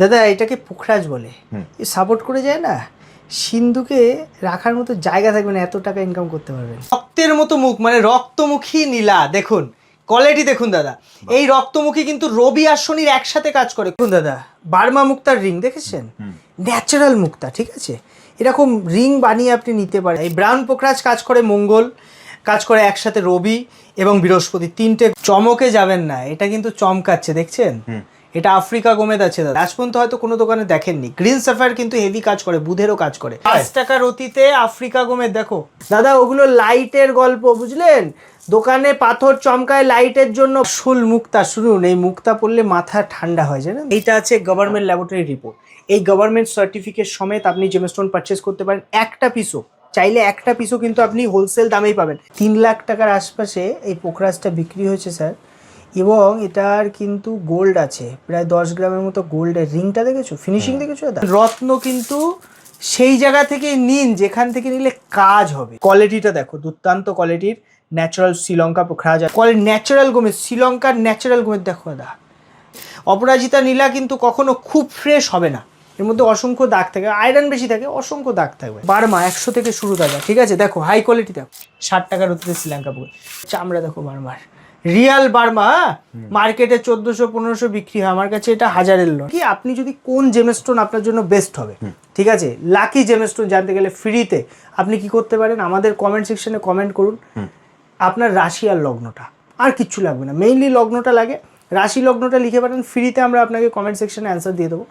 দাদা এটাকে পোখরাজ বলে। এ সাপোর্ট করে যায় না? সিন্ধুকে রাখার মতো জায়গা থাকবে না এত টাকা ইনকাম করতে পারবেন। রক্তের মতো মুখ মানে রক্তমুখী নীলা দেখুন। কোয়ালিটি দেখুন দাদা। এই রক্তমুখী কিন্তু রবি আর শনির একসাথে কাজ করে। দেখুন দাদা বার্মা মুক্তার রিং দেখেছেন? ন্যাচারাল মুক্তা ঠিক আছে? এরকম রিং বানিয়ে আপনি নিতে পারেন। এই ব্রাউন পোখরাজ কাজ করে মঙ্গল কাজ করে একসাথে রবি এবং বৃহস্পতি। তিনটে চমকে যাবেন না এটা কিন্তু চমকাচ্ছে দেখছেন? এটা আফ্রিকা গোমেদ আছে দাদা। আজ পর্যন্ত হয়তো কোনো দোকানে দেখেননি। গ্রিন সাফায়ার কিন্তু হেভি কাজ করে বুধেরও কাজ করে। পাঁচ টাকার অতীতে আফ্রিকা গোমেদ দেখো। দাদা ওগুলো লাইটের গল্প বুঝলেন? দোকানে পাথর চমকায় লাইটের জন্য শুল মুক্তা শুনুন এই মুক্তা পড়লে মাথা ঠান্ডা হয় জানেন? এইটা আছে গভর্নমেন্ট ল্যাবরেটরি রিপোর্ট এই গভর্নমেন্ট সার্টিফিকেট সমেত আপনি জেমস্টোন পারচেস করতে পারেন। একটা পিসও চাইলে একটা পিসও কিন্তু আপনি হোলসেল দামেই পাবেন। তিন লাখ টাকার আশপাশে এই পোকরাজটা বিক্রি হয়েছে স্যার। এবং এটার কিন্তু গোল্ড আছে। প্রায় দশ গ্রামের মতো গোল্ডের রিংটা দেখেছ? ফিনিশিং দেখেছ দাদা? রত্ন কিন্তু সেই জায়গা থেকে নিন যেখান থেকে নিলে কাজ হবে। কোয়ালিটিটা দেখো দুর্দান্ত কোয়ালিটির ন্যাচারাল শ্রীলঙ্কা পোখরাজ কোয়ালিটি ন্যাচারাল গোমেদ শ্রীলঙ্কার ন্যাচারাল গোমেদ দেখো দাদা। অপরাজিতা নীলা কিন্তু কখনো খুব ফ্রেশ হবে না। এর মধ্যে অসংখ্য দাগ থাকে আয়রন বেশি থাকে অসংখ্য দাগ থাকবে। বার্মা একশো থেকে শুরু দাদা ঠিক আছে? দেখো হাই কোয়ালিটি দেখো। ষাট টাকার অতিতে শ্রীলঙ্কা পুকুর। চামড়া দেখো বার্মার। রিয়াল বার্মা মার্কেটে চোদ্দোশো পনেরোশো বিক্রি হয়। আমার কাছে এটা হাজারের লোন কি আপনি যদি কোন জেমস্টোন আপনার জন্য বেস্ট হবে? ঠিক আছে? লাকি জেমস্টোন জানতে গেলে ফ্রিতে আপনি কি করতে পারেন? আমাদের কমেন্ট সেকশনে কমেন্ট করুন। আপনার রাশি আর লগ্নটা। আর কিচ্ছু লাগবে না। মেইনলি লগ্নটা লাগে। রাশি লগ্নটা লিখে পারেন ফ্রিতে আমরা আপনাকে কমেন্ট সেকশনে অ্যান্সার দিয়ে দেবো।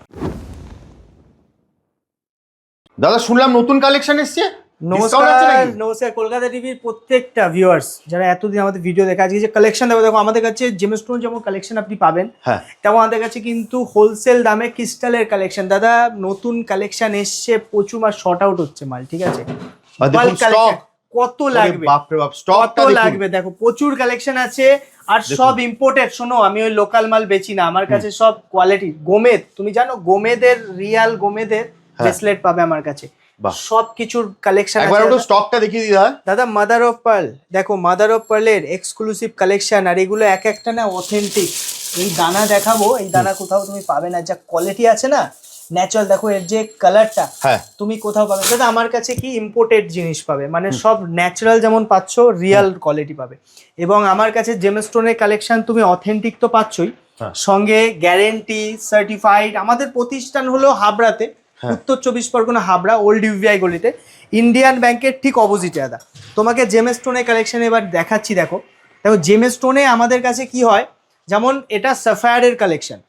দাদা শুনলাম নতুন কালেকশন এসছে? নমস্কার? নমস্কার কলকাতা টিভির প্রত্যেকটা ভিউয়ার্স যারা এতদিন আমাদের ভিডিও দেখে আজকে যে কালেকশন দেবো দেখো আমাদের কাছে জেমস্টোন যেমন কালেকশন আপনি পাবেন হ্যাঁ। তেমন আমাদের কাছে কিন্তু হোলসেল দামে ক্রিস্টালের কালেকশন দাদা নতুন কালেকশন এসছে প্রচুর মাল শর্ট আউট হচ্ছে মাল ঠিক আছে। কত লাগবে? কত লাগবে? দেখো প্রচুর কালেকশন আছে আর। সব ইম্পোর্টেড শোনো আমি ওই লোকাল মাল বেচি না আমার কাছে সব কোয়ালিটি গোমেদ তুমি জানো গোমেদের রিয়াল গোমেদের হ্যাঁ। ব্রেসলেট পাবে আমার কাছে। বাহ। সব কিছুর কালেকশন একবার একটু। স্টকটা দেখিয়ে দিই দাদা। মাদার অফ পার্ল দেখো মাদার অফ পার্লের এক্সক্লুসিভ কালেকশন আর এগুলো এক একটা না অথেন্টিক এই দানা দেখাবো এই দানা কোথাও তুমি পাবে না। যা কোয়ালিটি আছে না ন্যাচারাল দেখো এর যে কালারটা হ্যাঁ। তুমি কোথাও পাবে। দাদা আমার কাছে কি ইম্পোর্টেড জিনিস পাবে? মানে সব ন্যাচারাল যেমন পাচ্ছ রিয়াল কোয়ালিটি পাবে। এবং আমার কাছে জেমস্টোনের কালেকশন তুমি অথেন্টিক তো পাচ্ছই। হ্যাঁ। সঙ্গে গ্যারেন্টি সার্টিফাইড আমাদের প্রতিষ্ঠান হলো হাবড়াতে। উত্তর চব্বিশ পরগনা হাবড়া ওল্ড ইউভিআই গলিতে। ইন্ডিয়ান ব্যাংকের ঠিক অপোজিটে দাদা। তোমাকে জেমস্টোনের কালেকশন এবার দেখাচ্ছি দেখো। দেখো জেমস্টোনে আমাদের কাছে কি হয়? যেমন এটা সাফায়ারের কালেকশন।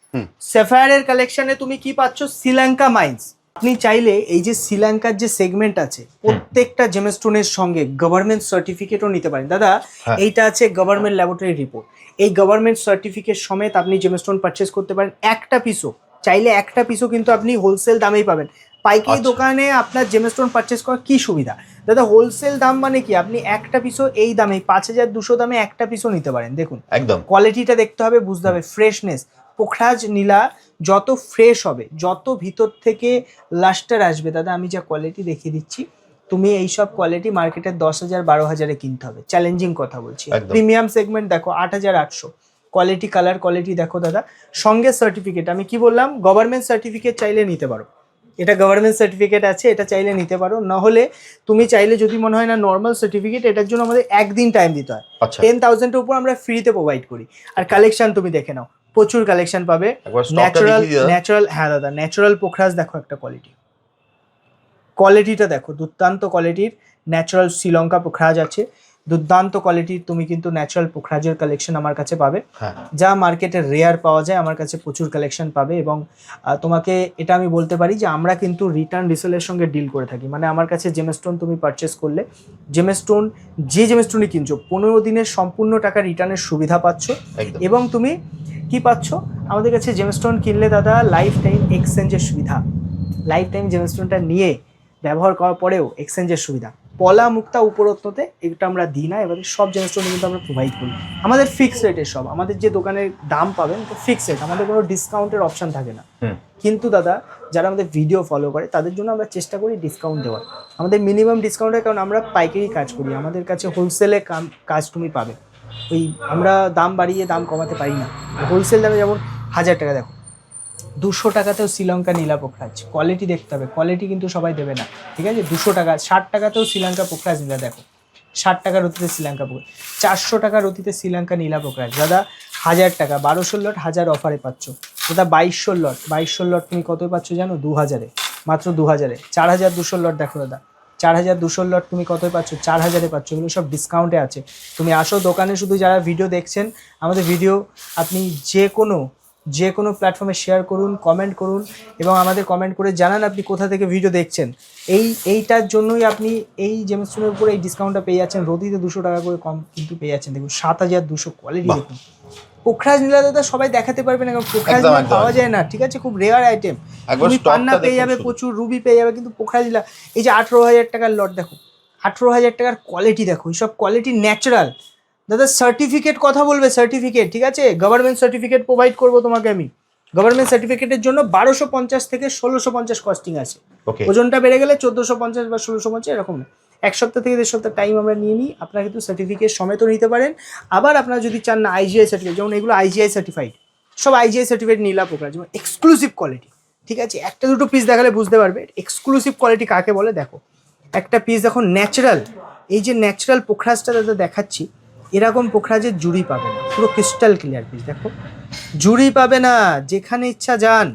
সাফায়ারের কালেকশনে তুমি কি পাচ্ছ? শ্রীলঙ্কা মাইন্স আপনি চাইলে এই যে শ্রীলঙ্কার যে সেগমেন্ট আছে প্রত্যেকটা জেমস্টোনের সঙ্গে গভর্নমেন্ট সার্টিফিকেটও নিতে পারেন। দাদা হ্যাঁ। এইটা আছে গভর্নমেন্ট ল্যাবরেটরি রিপোর্ট এই গভর্নমেন্ট সার্টিফিকেট সমেত আপনি জেমস্টোন পারচেস করতে পারেন। একটা পিসও চাইলে একটা পিসও কিন্তু আপনি হোলসেল দামেই পাবেন। পাইকারি আচ্ছা। দোকানে আপনার জেমস্টোন পারচেস করার কি সুবিধা? দাদা হোলসেল দাম মানে কি? আপনি একটা পিসও এই দামে পাঁচ হাজার দুশো দামে একটা পিসও নিতে পারেন। দেখুন একদম। কোয়ালিটিটা দেখতে হবে বুঝতে হবে ফ্রেশনেস পোখরাজ নীলা যত ফ্রেশ হবে যত ভিতর থেকে লাস্টার আসবে দাদা আমি যা কোয়ালিটি দেখিয়ে দিচ্ছি তুমি এইসব কোয়ালিটি মার্কেটে দশ হাজার বারো হাজারে কিনতে হবে। চ্যালেঞ্জিং কথা বলছি। প্রিমিয়াম সেগমেন্ট দেখো আট হাজার আটশো। কোয়ালিটি কালার কোয়ালিটি দেখো দাদা। সঙ্গে সার্টিফিকেট আমি কি বললাম? গভর্নমেন্ট সার্টিফিকেট চাইলে নিতে পারো। এটা গভর্নমেন্ট সার্টিফিকেট আছে এটা চাইলে নিতে পারো। না হলে তুমি চাইলে যদি মনে হয় না নর্মাল সার্টিফিকেট এটার জন্য আমাদের একদিন টাইম দিতে হয়। আচ্ছা। টেন থাউজেন্ডের উপর আমরা ফ্রিতে প্রোভাইড করি। আর কালেকশন তুমি দেখে নাও। প্রচুর কালেকশন পাবে। ন্যাচারাল ন্যাচারাল হ্যাঁ দাদা ন্যাচারাল পোখরাজ দেখো একটা কোয়ালিটি কোয়ালিটিটা দেখো দুর্দান্ত কোয়ালিটির ন্যাচারাল শ্রীলঙ্কা পোখরাজ আছে। দুর্দান্ত কোয়ালিটির তুমি কিন্তু ন্যাচারাল পোখরাজের কালেকশন আমার কাছে পাবে। হ্যাঁ। যা মার্কেটে রেয়ার পাওয়া যায় আমার কাছে প্রচুর কালেকশন পাবে এবং তোমাকে এটা আমি বলতে পারি যে আমরা কিন্তু রিটার্ন রিসেলের সঙ্গে ডিল করে থাকি। মানে আমার কাছে জেমস্টোন তুমি পারচেস করলে জেমস্টোন যে জেমস্টোনই কিনছো পনেরো দিনের সম্পূর্ণ টাকা রিটার্নের সুবিধা পাচ্ছ এবং তুমি কি পাচ্ছ? আমাদের কাছে জেমস্টোন কিনলে দাদা লাইফ টাইম এক্সচেঞ্জের সুবিধা। লাইফ টাইম জেমস্টোনটা নিয়ে ব্যবহার করার পরেও এক্সচেঞ্জের সুবিধা। পলা মুক্তা উপরত্নতে এটা আমরা দিই না এবারে সব জেমস্টোন কিন্তু আমরা প্রোভাইড করি। আমাদের ফিক্স রেটের সব আমাদের যে দোকানের দাম পাবেন তো ফিক্স রেট আমাদের কোনো ডিসকাউন্টের অপশন থাকে না। কিন্তু দাদা যারা আমাদের ভিডিও ফলো করে তাদের জন্য আমরা চেষ্টা করি ডিসকাউন্ট দেওয়ার। আমাদের মিনিমাম ডিসকাউন্টের কারণ আমরা পাইকারি কাজ করি আমাদের কাছে হোলসেলে কাজ তুমি পাবে। ওই আমরা দাম বাড়িয়ে দাম কমাতে পারি না। হোলসেল দামে যেমন হাজার টাকা দেখো দুশো টাকাতেও শ্রীলঙ্কা নীলা পোখরাজ। কোয়ালিটি দেখতে হবে। কোয়ালিটি কিন্তু সবাই দেবে না। ঠিক আছে? দুশো টাকা, ষাট টাকাতেও শ্রীলঙ্কা পোখরাজ নীলা দেখো। ষাট টাকার অতিতে শ্রীলঙ্কা পোখরাজ। চারশো টাকার অতিতে শ্রীলঙ্কা নীলা পোখরাজ। দাদা, হাজার টাকা। বারোশো লট হাজার অফারে পাচ্ছ। দাদা, বাইশশো লট। বাইশশো লট তুমি কত পাচ্ছ জানো? দু হাজারে। মাত্র দু হাজারে। চার হাজার দুশো লট দেখো দাদা। চার হাজার দুশো লট তুমি কতই পাচ্ছ? চার হাজারে পাচ্ছ। এগুলো সব ডিসকাউন্টে আছে। তুমি আসো দোকানে, শুধু যারা ভিডিও দেখছেন, আমাদের ভিডিও আপনি যে কোনো যে কোনো প্ল্যাটফর্মে শেয়ার করুন কমেন্ট করুন এবং আমাদের কমেন্ট করে জানান আপনি কোথা থেকে ভিডিও দেখছেন। এই এইটার জন্যই আপনি এই জেমস্টোনের উপরে এই ডিসকাউন্টটা পেয়ে যাচ্ছেন। রতিতে দুশো টাকা করে কম কিন্তু পেয়ে যাচ্ছেন। দেখুন সাত হাজার দুশো কোয়ালিটি দেখুন। পোখরাজ নীলা দাদা সবাই দেখাতে পারবে না কারণ পোখরাজ নীলা পাওয়া যায় না ঠিক আছে? খুব রেয়ার আইটেম তুমি পান্না পেয়ে যাবে প্রচুর রুবি পেয়ে যাবে কিন্তু পোখরাজ নীলা এই যে আঠেরো হাজার টাকার লট দেখো আঠেরো হাজার টাকার কোয়ালিটি দেখো এইসব কোয়ালিটি ন্যাচারাল দাদা সার্টিফিকেট কথা বলবে সার্টিফিকেট ঠিক আছে? গভর্নমেন্ট সার্টিফিকেট প্রোভাইড করব তোমাকে আমি। গভর্নমেন্ট সার্টিফিকেটের জন্য বারোশো পঞ্চাশ থেকে ষোলোশো পঞ্চাশ কস্টিং আছে। ওজনটা বেড়ে গেলে চোদ্দোশো পঞ্চাশ বা ষোলোশো পঞ্চাশ এরকম না। এক সপ্তাহ থেকে দেড় সপ্তাহ টাইম আমরা নিয়ে নিই। আপনারা কিন্তু সার্টিফিকেট সমেতও নিতে পারেন। আবার আপনারা যদি চান না আইজিআই সার্টিফিকেট যেমন এগুলো আইজিআই সার্টিফাইড সব আইজিআই সার্টিফিকেট নীলা পোকরা যেমন এক্সক্লুসিভ কোয়ালিটি ঠিক আছে? একটা দুটো পিস দেখালে বুঝতে পারবে এক্সক্লুসিভ কোয়ালিটি কাকে বলে? দেখো একটা পিস দেখো ন্যাচারাল এই যে ন্যাচারাল পোখরাজটা দাদা দেখাচ্ছি এরকম পোখরাজের জুড়ি পাবে না। পুরো ক্রিস্টাল ক্লিয়ার পিস দেখো। জুড়ি পাবে না যেখানে ইচ্ছা যান।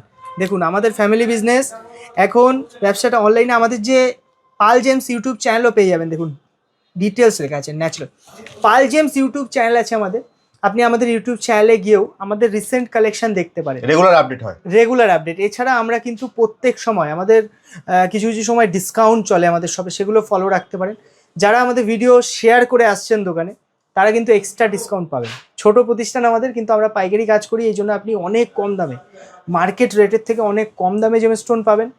দেখুন আমাদের ফ্যামিলি বিজনেস এখন ব্যবসাটা অনলাইনে আমাদের যে পাল জেমস ইউটিউব চ্যানেলও পেয়ে যাবেন দেখুন। ডিটেলস লেখা আছে natural Pal gems YouTube channel আছে আমাদের। আপনি আমাদের ইউটিউব চ্যানেলে গিয়েও আমাদের রিসেন্ট কালেকশন দেখতে পারেন। রেগুলার আপডেট হয়। রেগুলার আপডেট এছাড়া আমরা কিন্তু প্রত্যেক সময় আমাদের কিছু কিছু সময় ডিসকাউন্ট চলে আমাদের শপে সেগুলো ফলো রাখতে পারেন। যারা আমাদের ভিডিও শেয়ার করে আসছেন দোকানে তারা কিন্তু এক্সট্রা ডিসকাউন্ট পাবেন ছোট প্রতিষ্ঠান আমাদের, কিন্তু আমরা পাইকারি কাজ করি, এই জন্য আপনি অনেক কম দামে মার্কেট রেটের থেকে অনেক কম দামে জেম স্টোন পাবেন।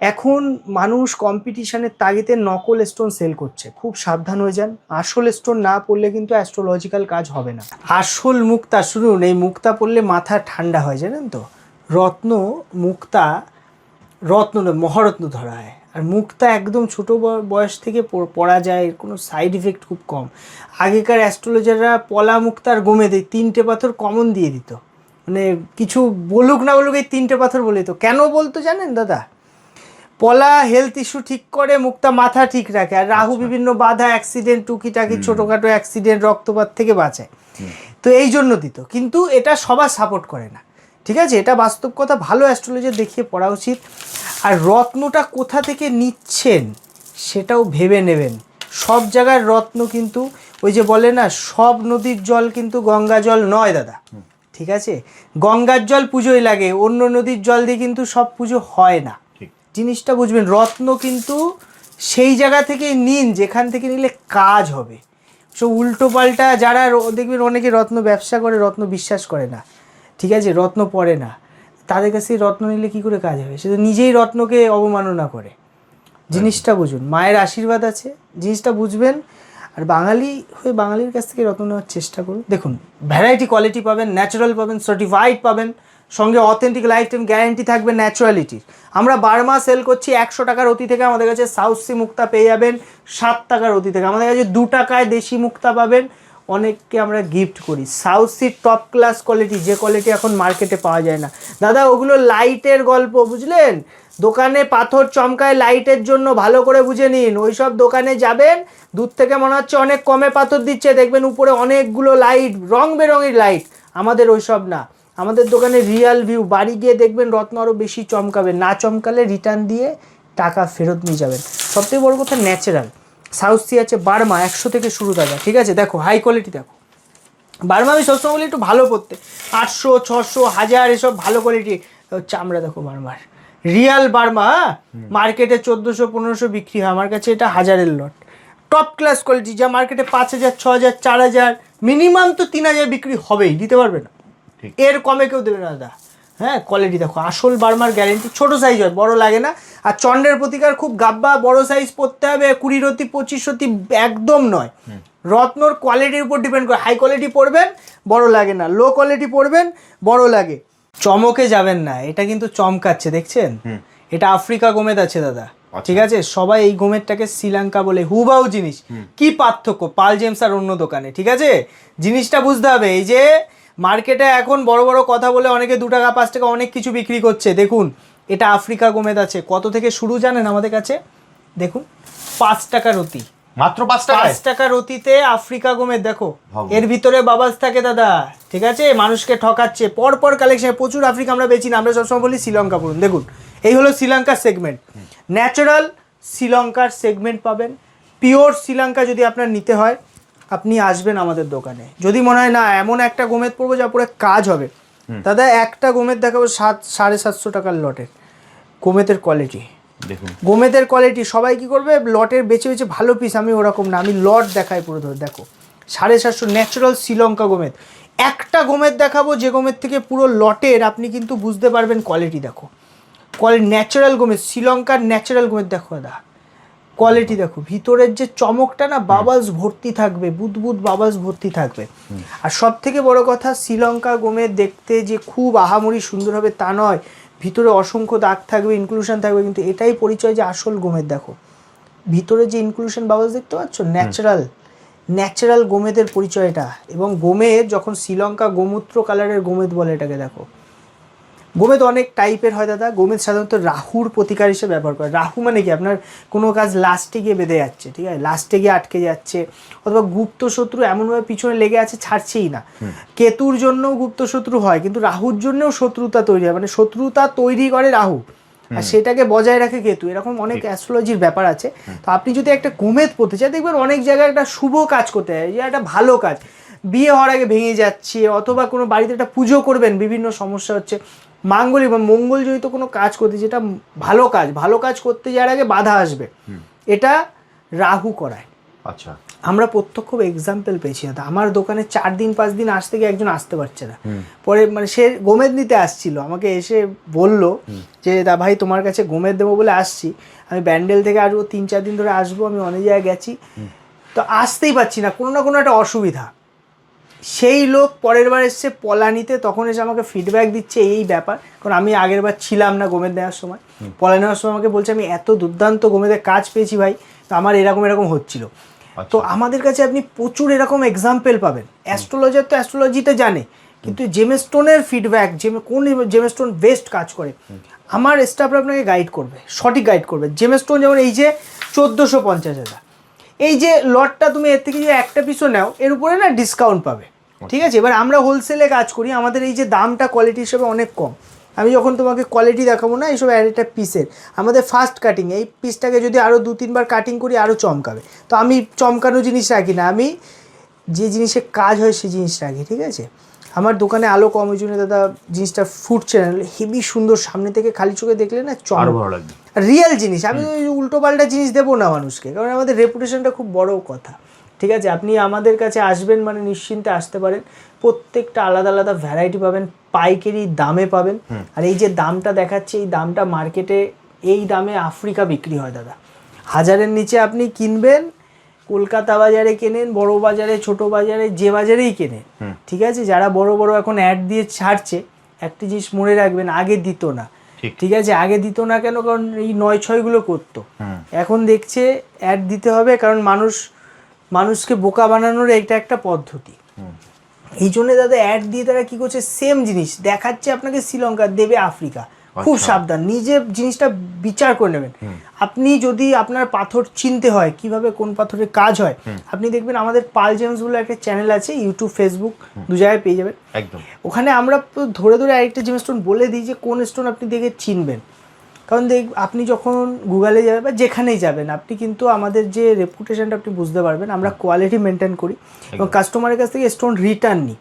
এখন মানুষ কম্পিটিশনের তাগিদে নকল স্টোন সেল করছে। খুব সাবধান হয়ে যান। আসল স্টোন না পড়লে কিন্তু অ্যাস্ট্রোলজিক্যাল কাজ হবে না। আসল মুক্তা, শুনুন, এই মুক্তা পড়লে মাথা ঠান্ডা হয়, জানেন তো? রত্ন মুক্তা, রত্ন মহারত্ন ধরা হয় আর মুক্তা একদম ছোট ব- বয়স থেকে পড়া যায় এর কোনো সাইড ইফেক্ট খুব কম। আগেকার অ্যাস্ট্রোলজাররা পলা মুক্তার গমে দেয় তিনটে পাথর কমন দিয়ে দিত। মানে কিছু বলুক না বলুক এই তিনটে পাথর বলে দিত। কেন বলতো জানেন দাদা? পলা হেলথ ইস্যু ঠিক করে মুক্তা মাথা ঠিক রাখে। আর রাহু বিভিন্ন বাধা অ্যাক্সিডেন্ট টুকিটাকি ছোটোখাটো অ্যাক্সিডেন্ট রক্তপাত থেকে বাঁচায় তো এই জন্য দিত। কিন্তু এটা সবার সাপোর্ট করে না। ঠিক আছে? এটা বাস্তব কথা ভালো অ্যাস্ট্রোলজার দেখিয়ে পড়া উচিত। আর রত্নটা কোথা থেকে নিচ্ছেন সেটাও ভেবে নেবেন। সব জায়গার রত্ন কিন্তু ওই যে বলে না সব নদীর জল কিন্তু গঙ্গা জল নয় দাদা। ঠিক আছে? গঙ্গার জল পুজোয় লাগে অন্য নদীর জল দিয়ে কিন্তু সব পুজো হয় না। জিনিসটা বুঝবেন রত্ন কিন্তু সেই জায়গা থেকে নিন যেখান থেকে নিলে কাজ হবে। সো উল্টো পাল্টা যারা দেখবেন অনেকে রত্ন ব্যবসা করে রত্ন বিশ্বাস করে না। ঠিক আছে রত্ন পড়ে না। তাদের কাছে রত্ন নিলে কি করে কাজ হবে? সে তো নিজেই রত্নকে অবমাননা করে। জিনিসটা বুঝুন মায়ের আশীর্বাদ আছে জিনিসটা বুঝবেন আর বাঙালি হয়ে বাঙালির কাছ থেকে রত্ন নেওয়ার চেষ্টা করুন। দেখুন ভ্যারাইটি কোয়ালিটি পাবেন ন্যাচারাল পাবেন সার্টিফাইড পাবেন সঙ্গে অথেন্টিক লাইফ টাইম গ্যারান্টি থাকবে ন্যাচুরালিটির আমরা বারমা সেল করছি একশো টাকার অতি থেকে আমাদের কাছে সাউথ সি মুক্তা পেয়ে যাবেন সাত টাকার অতি থেকে। আমাদের কাছে দু টাকায় দেশি মুক্তা পাবেন অনেককে আমরা গিফট করি। South sea top class quality যে কোয়ালিটি এখন মার্কেটে পাওয়া যায় না। দাদা, ওগুলো লাইটের গল্প, বুঝলেন? দোকানে পাথর চমকায় লাইটের জন্য ভালো করে বুঝে নিন। ওই সব দোকানে যাবেন, দূর থেকে মনে হচ্ছে অনেক কমে পাথর দিচ্ছে। দেখবেন উপরে অনেকগুলো লাইট রং বেরঙের লাইট আমাদের ওই সব না। আমাদের দোকানে রিয়াল ভিউ বাড়ি গিয়ে দেখবেন রত্ন আরও বেশি চমকাবে। না চমকালে রিটার্ন দিয়ে টাকা ফেরত নিয়ে যাবেন। সবথেকে বড় কথা ন্যাচারাল সাউথ সি আছে বার্মা একশো থেকে শুরু দাদা ঠিক আছে? দেখো হাই কোয়ালিটি দেখো। বার্মা আমি সবসময় বলি একটু ভালো পড়তে। আটশো ছশো হাজার এসব ভালো কোয়ালিটি চামড়া দেখো বার্মার। রিয়াল বার্মা মার্কেটে চোদ্দোশো পনেরোশো বিক্রি হয়। আমার কাছে এটা হাজারের লট টপ ক্লাস কোয়ালিটি যা মার্কেটে পাঁচ হাজার ছ হাজার চার হাজার মিনিমাম তো তিন হাজার বিক্রি হবেই দিতে পারবে না। এর কমে কেউ দেবে না দাদা। হ্যাঁ কোয়ালিটি দেখো। আসল বার্মার গ্যারেন্টি ছোট সাইজ হয় বড় লাগে না। আর চন্ডের প্রতিকার খুব গাব্বা বড় সাইজ পড়তে হবে কুড়ি রতি পঁচিশ রতি একদম নয়। রত্নর কোয়ালিটির উপর ডিপেন্ড করে। হাই কোয়ালিটি পড়বেন বড় লাগে না। লো কোয়ালিটি পড়বেন বড় লাগে। চমকে যাবেন না। এটা কিন্তু চমকাচ্ছে দেখছেন? এটা আফ্রিকা গোমেদ আছে দাদা। ঠিক আছে? সবাই এই গোমেরটাকে শ্রীলঙ্কা বলে হুবাউ জিনিস। কি পার্থক্য? পাল জেমস আর অন্য দোকানে ঠিক আছে? জিনিসটা বুঝতে হবে এই যে মার্কেটে এখন বড় বড় কথা বলে অনেকে দু টাকা পাঁচ টাকা অনেক কিছু বিক্রি করছে। দেখুন এটা আফ্রিকা গোমেদ আছে। কত থেকে শুরু জানেন আমাদের কাছে? দেখুন পাঁচ টাকা রতি। মাত্র পাঁচ টাকায়? পাঁচ টাকা রতিতে আফ্রিকা গোমেদ দেখো। এর ভিতরে বাবাস থাকে দাদা। ঠিক আছে? মানুষকে ঠকাচ্ছে। পর পর কালেকশন প্রচুর আফ্রিকা আমরা বেচি না। আমরা সবসময় বলি শ্রীলঙ্কা পড়ুন। দেখুন এই হলো শ্রীলঙ্কার সেগমেন্ট ন্যাচারাল শ্রীলঙ্কার সেগমেন্ট পাবেন। পিওর শ্রীলঙ্কা যদি আপনার নিতে হয় আপনি আসবেন আমাদের দোকানে। যদি মনে হয় না এমন একটা গোমেদ পড়ব যা পরে কাজ হবে। দাদা একটা গোমেদ দেখাবো সাত সাড়ে সাতশো টাকার লটের। গোমেদের কোয়ালিটি দেখুন। গোমেদের কোয়ালিটি সবাই কি করবে? লটের বেছে বেছে ভালো পিস আমি ওরকম না আমি লট দেখাই পুরো ধরে দেখো। সাড়ে সাতশো ন্যাচারাল শ্রীলঙ্কা গোমেদ। একটা গোমেদ দেখাবো যে গোমেদ থেকে পুরো লটের আপনি কিন্তু বুঝতে পারবেন কোয়ালিটি দেখো। কোয়ালিটি ন্যাচারাল গোমেদ শ্রীলঙ্কার ন্যাচারাল গোমেদ দেখো দাদা। কোয়ালিটি দেখো ভিতরের যে চমকটা না বাবালস ভর্তি থাকবে বুদবুদ বাবালস ভর্তি থাকবে। আর সব থেকে বড় কথা শ্রীলঙ্কা গোমেদ দেখতে যে খুব আহামরি সুন্দর হবে তা নয় ভিতরে অসংখ্য দাগ থাকবে ইনক্লুশন থাকবে কিন্তু এটাই পরিচয় যে আসল গোমেদ দেখো। ভিতরে যে ইনক্লুশন বাবলস দেখতে পাচ্ছ? ন্যাচারাল ন্যাচারাল গোমেদের পরিচয় এটা এবং গোমেদ যখন শ্রীলঙ্কা গোমূত্র কালারের গোমেদ বলে এটাকে দেখো গোমেদ অনেক টাইপের হয় দাদা। গোমেদ সাধারণত রাহুর প্রতিকার হিসেবে ব্যবহার করে। রাহু মানে কি? আপনার কোনো কাজ লাস্টে গিয়ে বেঁধে যাচ্ছে ঠিক আছে? লাস্টে গিয়ে আটকে যাচ্ছে। অথবা গুপ্ত শত্রু এমনভাবে পিছনে লেগে আছে ছাড়ছেই না। কেতুর জন্যও গুপ্ত শত্রু হয় কিন্তু রাহুর জন্যও শত্রুতা তৈরি হয়। মানে শত্রুতা তৈরি করে রাহু। আর সেটাকে বজায় রাখে কেতু। এরকম অনেক অ্যাস্ট্রোলজির ব্যাপার আছে। তো আপনি যদি একটা গোমেদ পড়তে চান দেখবেন অনেক জায়গায় একটা শুভ কাজ করতে হয়। যে একটা ভালো কাজ। বিয়ে হওয়ার আগে ভেঙে যাচ্ছে অথবা কোনো বাড়িতে একটা পুজো করবেন বিভিন্ন সমস্যা হচ্ছে। মাঙ্গলিক বা মঙ্গলজনিত কোনো কাজ করতে যেটা ভালো কাজ ভালো কাজ করতে যাওয়ার আগে বাধা আসবে। এটা রাহু করায়। আচ্ছা। আমরা প্রত্যক্ষ এক্সাম্পল পেয়েছি দাদা। আমার দোকানে চার দিন পাঁচ দিন আসতে গিয়ে একজন আসতে পারছে না। পরে মানে সে গোমেদ নিতে আসছিল। আমাকে এসে বলল যে দা ভাই তোমার কাছে গোমেদ দেবো বলে আসছি। আমি ব্যান্ডেল থেকে আসব তিন চার দিন ধরে আসব আমি অনেক জায়গায় গেছি। তো আসতেই পারছি না। কোনো না কোনো একটা অসুবিধা। সেই লোক পরের বার এসছে পলানিতে তখন এসে আমাকে ফিডব্যাক দিচ্ছে এই ব্যাপার। কারণ আমি আগের বার ছিলাম না গোমেদ নেওয়ার সময়। পলা নেওয়ার সময় আমাকে বলছে আমি এত দুর্দান্ত গোমেদের কাজ পেয়েছি ভাই তো আমার এরকম এরকম হচ্ছিল। তো আমাদের কাছে আপনি প্রচুর এরকম এক্সাম্পল পাবেন। অ্যাস্ট্রোলজার তো অ্যাস্ট্রোলজিতে জানে কিন্তু জেমেস্টোনের ফিডব্যাক যে কোন জেমেস্টোন বেস্ট কাজ করে? আমার স্টাফরা আপনাকে গাইড করবে সঠিক গাইড করবে। জেমেস্টোন যেমন এই যে চোদ্দোশো পঞ্চাশ হাজার এই যে লটটা তুমি এর থেকে যে একটা পিসও নাও এর উপরে না ডিসকাউন্ট পাবে। ঠিক আছে এবার আমরা হোলসেলে কাজ করি আমাদের এই যে দামটা কোয়ালিটি হিসেবে অনেক কম। আমি যখন তোমাকে কোয়ালিটি দেখাবো না এইসব একটা পিসের আমাদের ফার্স্ট কাটিং এই পিসটাকে যদি আরও দু তিনবার কাটিং করি আরও চমকাবে। তো আমি চমকানো জিনিস রাখি না আমি যে জিনিসে কাজ হয় সেই জিনিস রাখি ঠিক আছে? আমার দোকানে আলো কম ওই জন্য দাদা জিনিসটা ফুটছে না হেভি সুন্দর সামনে থেকে খালি চোখে দেখলে না চম রিয়েল জিনিস আমি ওই উল্টো পাল্টা জিনিস দেবো না মানুষকে কারণ আমাদের রেপুটেশনটা খুব বড় কথা। ঠিক আছে? আপনি আমাদের কাছে আসবেন মানে নিশ্চিন্তে আসতে পারেন। প্রত্যেকটা আলাদা আলাদা ভ্যারাইটি পাবেন পাইকারি দামে পাবেন। আর এই যে দামটা দেখাচ্ছে এই দামটা মার্কেটে এই দামে আফ্রিকা বিক্রি হয় দাদা। হাজারের নিচে আপনি কিনবেন কলকাতা বাজারে কেনেন বড় বাজারে ছোট বাজারে যে বাজারেই কেনেন। ঠিক আছে? যারা বড় বড় এখন অ্যাড দিয়ে ছাড়ছে একটি জিনিস মনে রাখবেন আগে দিত না। ঠিক। আছে? আগে দিত না কেন? কারণ এই নয় ছয়গুলো করতো। এখন দেখছে অ্যাড দিতে হবে কারণ মানুষ মানুষকে বোকা বানানোর এটা একটা পদ্ধতি। এই জন্য দাদা অ্যাড দিয়ে তারা কি করছে সেম জিনিস দেখাচ্ছে আপনাকে শ্রীলঙ্কা দেবে আফ্রিকা। খুব আচ্ছা। সাবধান নিজে জিনিসটা বিচার করে নেবেন। আপনি যদি আপনার পাথর চিনতে হয় কীভাবে কোন পাথরের কাজ হয় আপনি দেখবেন আমাদের পাল জেমস বলে একটা চ্যানেল আছে ইউটিউব ফেসবুক দু জায়গায় পেয়ে যাবেন। একদম। ওখানে আমরা ধরে ধরে আরেকটা জিম স্টোন বলে দিই যে কোন স্টোন আপনি দেখে চিনবেন। কারণ দেখ আপনি যখন গুগলে যাবেন বা যেখানেই যাবেন আপনি কিন্তু আমাদের যে রেপুটেশনটা আপনি বুঝতে পারবেন আমরা কোয়ালিটি মেনটেন করি এবং কাস্টমারের কাছ থেকে স্টোন রিটার্ন নিই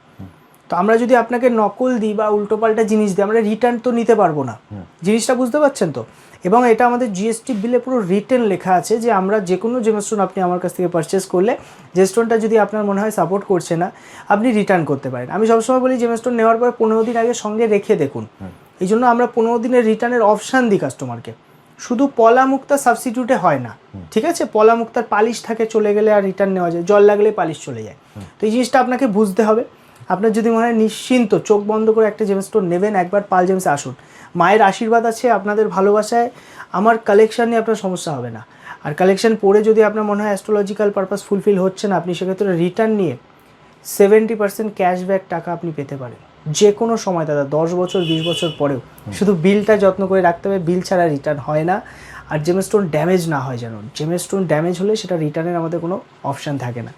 তো আমরা যদি আপনাকে নকল দিই বা উল্টোপাল্টা জিনিস দিই আমরা রিটার্ন তো নিতে পারব না। জিনিসটা বুঝতে পারছেন তো? এবং এটা আমাদের জিএসটি বিলে পুরো রিটেন লেখা আছে যে আমরা যে কোনো জেমস্টোন আপনি আমার কাছ থেকে পারচেস করলে যে স্টোনটা যদি আপনার মনে হয় সাপোর্ট করছে না আপনি রিটার্ন করতে পারেন। আমি সবসময় বলি জেমস্টোন নেওয়ার পর পনেরো দিন আগে সঙ্গে রেখে দেখুন। এই জন্য আমরা পনেরো দিনের রিটার্নের অপশান দিই কাস্টমারকে। শুধু পলা মুক্তা সাবস্টিটিউটে হয় না ঠিক আছে? পলা মুক্তার পালিশ থাকে চলে গেলে আর রিটার্ন নেওয়া যায় জল লাগলে পালিশ চলে যায়। তো এই জিনিসটা আপনাকে বুঝতে হবে। আপনার যদি মনে হয় নিশ্চিন্ত চোখ বন্ধ করে একটা জেমস্টোন নেবেন একবার পাল জেমসে আসুন। মায়ের আশীর্বাদ আছে আপনাদের ভালোবাসায় আমার কালেকশন নিয়ে আপনার সমস্যা হবে না। আর কালেকশন পড়ে যদি আপনার মনে হয় অ্যাস্ট্রোলজিক্যাল পারপাস ফুলফিল হচ্ছে না আপনি সেক্ষেত্রে রিটার্ন নিয়ে সেভেন্টি পার্সেন্ট ক্যাশব্যাক টাকা আপনি পেতে পারেন। যে কোনো সময় দাদা দশ বছর বিশ বছর পরেও। শুধু বিলটা যত্ন করে রাখতে হবে বিল ছাড়া রিটার্ন হয় না। আর জেমস্টোন ড্যামেজ না হয় যেন। জেমস্টোন ড্যামেজ হলে সেটা রিটার্নের আমাদের কোনো অপশান থাকে না।